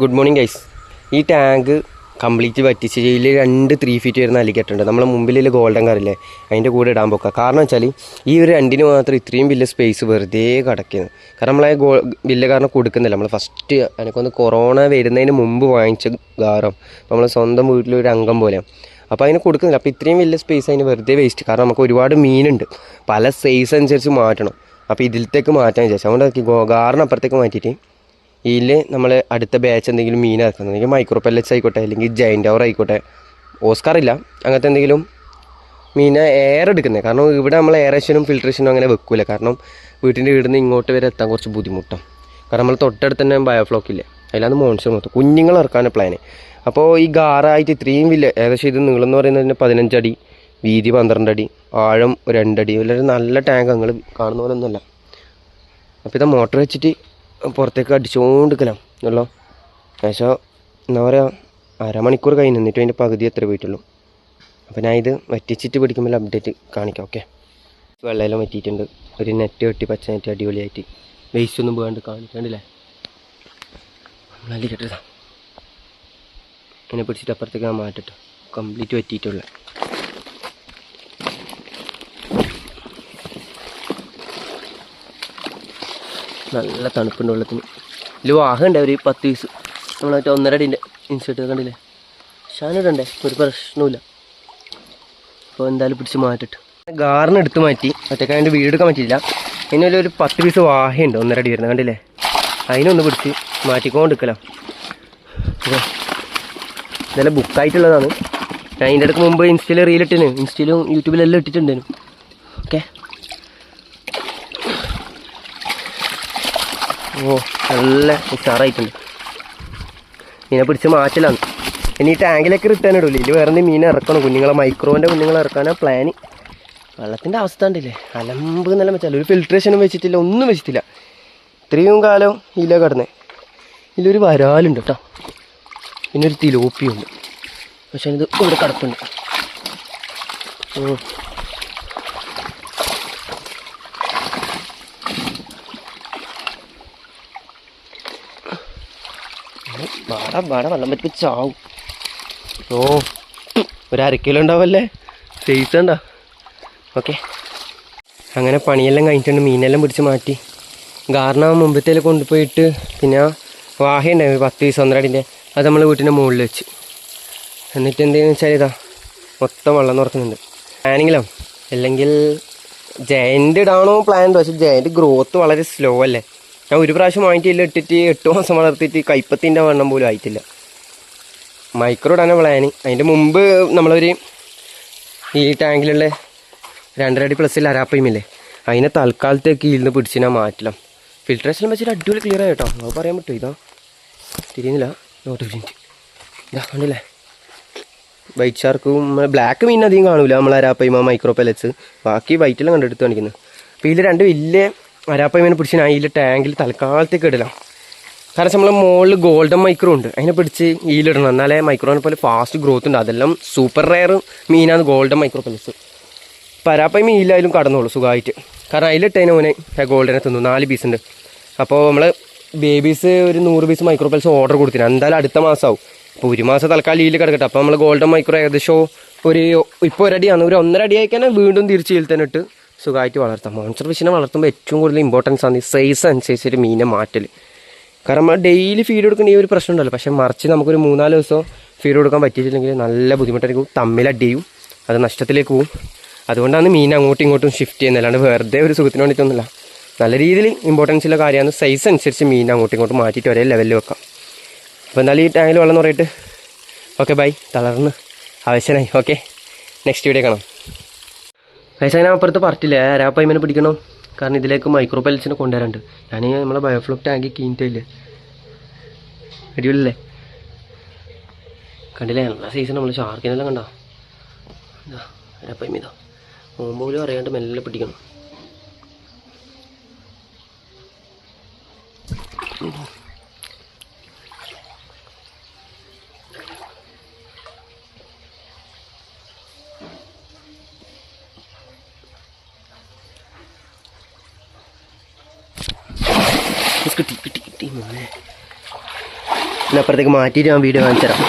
Good morning guys ഈ tank complete പറ്റിച്ച് ഇതിൽ രണ്ട് ത്രീ ഫീറ്റ് വരുന്ന അലിക്കെട്ടുണ്ട് നമ്മളെ മുമ്പിലുള്ള ഗോൾഡൻ കാറില്ലേ അതിന്റെ കൂടെ ഇടാൻ പോക്കുക കാരണം വെച്ചാൽ ഈ ഒരു രണ്ടിന് മാത്രം ഇത്രയും വലിയ സ്പേസ് വെറുതെ കിടക്കുന്നത് കാരണം നമ്മളെ ഗോ വലിയ കാരണം കൊടുക്കുന്നില്ല. നമ്മൾ ഫസ്റ്റ് എനിക്കൊന്ന് കൊറോണ വരുന്നതിന് മുമ്പ് വാങ്ങിച്ച ഗാരം. നമ്മൾ സ്വന്തം വീട്ടിലൊരു അംഗം പോലെ. അപ്പോൾ അതിന് കൊടുക്കുന്നില്ല. അപ്പോൾ ഇത്രയും വലിയ സ്പേസ് അതിന് വെറുതെ വേസ്റ്റ് കാരണം നമുക്ക് ഒരുപാട് മീനുണ്ട്. പല സൈസ് അനുസരിച്ച് മാറ്റണം. അപ്പോൾ ഇതിലത്തേക്ക് മാറ്റാൻ വിചാരിച്ചു. അതുകൊണ്ട് ഗോ ഗാറിന് അപ്പുറത്തേക്ക് മാറ്റിയിട്ട് ഇതിൽ നമ്മൾ അടുത്ത ബാച്ച് എന്തെങ്കിലും മീൻ ഇറക്കുന്നുണ്ടെങ്കിൽ മൈക്രോ പെല്ലറ്റ്സ് ആയിക്കോട്ടെ അല്ലെങ്കിൽ ജൈന്റ് അവർ ആയിക്കോട്ടെ. ഓസ്കാർ ഇല്ല. അങ്ങനത്തെ എന്തെങ്കിലും മീനെ എയർ എടുക്കുന്നത് കാരണം ഇവിടെ നമ്മൾ എയറേഷനും ഫിൽട്രേഷനും അങ്ങനെ വെക്കില്ല കാരണം വീട്ടിന്റെ വീട് നിന്ന് ഇങ്ങോട്ട് വരെ എത്താൻ കുറച്ച് ബുദ്ധിമുട്ടാണ് കാരണം നമ്മൾ തൊട്ടടുത്ത് തന്നെ ബയോഫ്ലോക്ക് ഇല്ലേ? അതിലാണ് മോൺസൺ മൊത്തം കുഞ്ഞുങ്ങൾ ഇറക്കാനാണ് പ്ലാന് അപ്പോൾ ഈ ഗാറായിട്ട് ഇത്രയും വലിയ ഏകദേശം ഇത് നീളം എന്ന് പറയുന്നതിന് പതിനഞ്ചടി വീതി പന്ത്രണ്ട് അടി ആഴം രണ്ടടി. അല്ലെങ്കിൽ നല്ല ടാങ്ക് നിങ്ങൾ കാണുന്ന പോലെ ഒന്നുമല്ല അപ്പോൾ ഇതാ മോട്ടർ വെച്ചിട്ട് പുറത്തേക്ക് അടിച്ചുകൊണ്ടിരിക്കലാം ഉള്ളോ? ഏകദേശം എന്താ പറയുക അരമണിക്കൂർ കഴിഞ്ഞ് നിന്നിട്ട് അതിന്റെ പകുതി എത്ര പോയിട്ടുള്ളൂ. അപ്പോൾ ഞാൻ ഇത് വറ്റിച്ചിട്ട് പിടിക്കുമ്പോൾ അപ്ഡേറ്റ് കാണിക്കാം ഓക്കെ വെള്ളമെല്ലാം വറ്റിയിട്ടുണ്ട്. ഒരു നെറ്റ് കെട്ടി പച്ച നെറ്റ് അടിപൊളിയായിട്ട്. വേസ്റ്റ് ഒന്നും പോകാണ്ട് കാണിക്കണ്ടില്ലേ നല്ല കേട്ടതാ ഇങ്ങനെ പിടിച്ചിട്ട് അപ്പുറത്തേക്ക് ഞാൻ മാറ്റിട്ട്. കംപ്ലീറ്റ് വറ്റിയിട്ടുള്ള. നല്ല തണുപ്പുണ്ട് വെള്ളത്തിന്. ഇതിൽ വാഹമുണ്ട് ഒരു പത്ത് പീസ് നമ്മൾ മറ്റേ ഒന്നര അടിന്റെ ഇൻസേർട്ട് കണ്ടില്ലേ? ഷാനിടണ്ടേ ഒരു പ്രശ്നവുമില്ല. അപ്പോൾ എന്തായാലും പിടിച്ച് മാറ്റിട്ട് ഗാർന്ന് എടുത്ത് മാറ്റി. മറ്റേക്കാൻ അതിന്റെ വീടെടുക്കാൻ പറ്റിയില്ല. ഇനി ഒരു പത്ത് പീസ് വാഹയുണ്ട് ഒന്നര അടി വരുന്നത് കണ്ടില്ലേ? അതിനൊന്ന് പിടിച്ച് മാറ്റിക്കൊണ്ടിരിക്കലാം. ഇതെല്ലാം ബുക്കായിട്ടുള്ളതാണ് ഞാൻ അതിന്റെ ഇടയ്ക്ക് മുമ്പ് ഇൻസ്റ്റയിൽ റീലിട്ടിന് ഇൻസ്റ്റയിലും യൂട്യൂബിലെല്ലാം ഇട്ടിട്ടുണ്ടായിരുന്നു ഓക്കെ? ഓ നല്ല ഉഷാറായിട്ടുണ്ട്. മീനെ പിടിച്ച് മാറ്റലാണ്. ഇനി ടാങ്കിലേക്ക് റിട്ടേൺ ഇടൂല? ഇതിൽ വേറെ മീൻ ഇറക്കണം. കുഞ്ഞുങ്ങളെ മൈക്രോവിന്റെ കുഞ്ഞുങ്ങളെ ഇറക്കാനാണ് പ്ലാന് വെള്ളത്തിന്റെ അവസ്ഥ ഉണ്ടല്ലേ അലമ്പ് എന്നെല്ലാം വെച്ചാൽ ഒരു ഫിൽട്രേഷനും വെച്ചിട്ടില്ല ഒന്നും വെച്ചിട്ടില്ല. ഇത്രയും കാലം ഇല കടന്നേ. ഇതിലൊരു വരാലുണ്ട് കേട്ടോ. പിന്നെ ഒരു തിലോപ്പിയുണ്ട്. പക്ഷേ ഇത് ഇവിടെ കിടപ്പുണ്ട്. ഓ വാട വെള്ളം ചാവും. ഓ ഒരു അര കിലോ ഉണ്ടാവല്ലേ? സൈസ് ഉണ്ടോ? ഓക്കെ അങ്ങനെ പണിയെല്ലാം കഴിഞ്ഞിട്ടുണ്ട് മീനെല്ലാം പിടിച്ച് മാറ്റി. കാരണം മുമ്പത്തേൽ കൊണ്ടുപോയിട്ട് പിന്നെ വാഹ ഉണ്ടായി പത്ത് പീസ് ഒന്നര അടിന്റെ. അത് നമ്മൾ വീട്ടിന്റെ മുകളിൽ വെച്ച്. എന്നിട്ട് എന്തെന്ന് വെച്ചാൽ ഇതാ മൊത്തം വെള്ളം നിറക്കുന്നുണ്ട്. പ്ലാനിങ്ങിലോ അല്ലെങ്കിൽ ജയന്റ് ഇടാണോ പ്ലാൻ പക്ഷേ ജയന്റ് ഗ്രോത്ത് വളരെ സ്ലോ അല്ലേ? ഞാൻ ഒരു പ്രാവശ്യം വാങ്ങിയിട്ടില്ല. ഇട്ടിട്ട് എട്ട് മാസം വളർത്തിയിട്ട് കൈപ്പത്തിന്റെ വണ്ണം പോലും ആയിട്ടില്ല. മൈക്രോ ഇടാനാണ് പ്ലാന് അതിന്റെ മുമ്പ് നമ്മളൊരു ഈ ടാങ്കിലുള്ള രണ്ടരടി പ്ലസ്സിൽ അരാപ്പയുമില്ലേ അതിനെ തൽക്കാലത്തേക്ക് ഇരുന്ന് പിടിച്ച് ഞാൻ മാറ്റലാം ഫിൽട്രേഷൻ വെച്ചിട്ട് അടിപൊളി ക്ലിയർ ആയിട്ടോ അത് പറയാൻ പറ്റുമോ ഇതാ. തിരിയുന്നില്ല. നോട്ട് മിനിറ്റ് ഇതാ കണ്ടില്ലേ? വൈറ്റ് ഷാർക്കും ബ്ലാക്ക് മീൻ അധികം കാണൂല നമ്മൾ അരാപ്പയ്മ മൈക്രോ പെലറ്റ്സ് ബാക്കി വൈറ്റെല്ലാം കണ്ടെടുത്ത് കാണിക്കുന്നത് അപ്പോൾ ഇതിൽ രണ്ട് വലിയ അരാപ്പയ്മേനെ പിടിച്ച് ഞാൻ ടാങ്കിൽ തൽക്കാലത്തേക്ക് ഇടലാം. കാരണം നമ്മൾ മുകളിൽ ഗോൾഡൻ മൈക്രോ ഉണ്ട്. അതിനെ പിടിച്ച് ഈലിടണം എന്നാലേ മൈക്രോനെ പോലെ ഫാസ്റ്റ് ഗ്രോത്ത് ഉണ്ട്. അതെല്ലാം സൂപ്പർ റയർ മീനാണ് ഗോൾഡൻ മൈക്രോ പെലറ്റ്സ് പരാപ്പയും ഈലായാലും കടന്നോളൂ സുഖമായിട്ട് കാരണം അതിലിട്ടതിന് മോനെ ഗോൾഡനെ തിന്നു. നാല് പീസ് ഉണ്ട്. അപ്പോൾ നമ്മൾ ബേബീസ് ഒരു നൂറ് പീസ് മൈക്രോ പെൽസ് ഓർഡർ കൊടുത്തിന്. എന്തായാലും അടുത്ത മാസമാവും അപ്പോൾ ഒരു മാസം തൽക്കാലം ഈൽ കിടക്കട്ടെ. അപ്പോൾ നമ്മൾ ഗോൾഡൻ മൈക്രോ ഏകദേശം ഒരു ഇപ്പോൾ ഒരടിയാണ്. ഒരു ഒന്നര അടി അയക്കാൻ വീണ്ടും തിരിച്ച് ഈൽ തന്നെ ഇട്ട് സുഖമായിട്ട് വളർത്താം. മോൺസ്റ്റർ ഫിഷിനെ വളർത്തുമ്പോൾ ഏറ്റവും കൂടുതൽ ഇമ്പോർട്ടൻസ് ആണ് ഈ സൈസ് അനുസരിച്ചൊരു മീനെ മാറ്റൽ കാരണം നമ്മൾ ഡെയിലി ഫീഡ് കൊടുക്കുന്ന ഈ ഒരു പ്രശ്നം ഉണ്ടല്ലോ. പക്ഷേ മറിച്ച് നമുക്കൊരു മൂന്നാൽ ദിവസം ഫീഡ് കൊടുക്കാൻ പറ്റിയിട്ടില്ലെങ്കിൽ നല്ല ബുദ്ധിമുട്ടായിരിക്കും. തമ്മിലടിയും അത് നഷ്ടത്തിലേക്ക് പോകും. അതുകൊണ്ടാണ് മീൻ അങ്ങോട്ടും ഇങ്ങോട്ടും ഷിഫ്റ്റ് ചെയ്യുന്നത്. അല്ലാണ്ട് വെറുതെ ഒരു സുഖത്തിന് വേണ്ടിയിട്ടൊന്നുമില്ല. നല്ല രീതിയിൽ ഇമ്പോർട്ടൻസ് ഉള്ള കാര്യമാണ് സൈസ് അനുസരിച്ച് മീൻ അങ്ങോട്ടും ഇങ്ങോട്ടും മാറ്റിയിട്ട് ഒരേ ലെവലിൽ വെക്കാം. അപ്പോൾ എന്തായാലും ഈ ടാങ്കിൽ വെള്ളം എന്ന് പറയിട്ട് ഓക്കെ ബൈ തളർന്ന്. ആവശ്യമായി ഓക്കെ നെക്സ്റ്റ് വീഡിയോ കാണാം. പൈസ ഞാൻ അപ്പുറത്ത് ആരാ ആരാപ്പൈമനെ പിടിക്കണം കാരണം ഇതിലേക്ക് മൈക്രോ പെൽസിനെ കൊണ്ടുവരാണ്ട് ഞാൻ നമ്മളെ ബയോഫ്ലോ ടാങ്കി കീഞ്ഞിട്ടില്ലേ അടിപൊളിയല്ലേ? കണ്ടില്ലേ? നല്ല സീസൺ നമ്മൾ ഷാർക്കിനെല്ലാം കണ്ടോ? ആരാപ്പൈമ ഇതാ. മുമ്പ് പോലും അറിയാണ്ട് മെല്ലെ പിടിക്കണം. കിട്ടി കിട്ടി കിട്ടി മോനെ. അപ്പുറത്തേക്ക് മാറ്റിയിട്ട് ഞാൻ വീഡിയോ കാണിച്ചു തരാം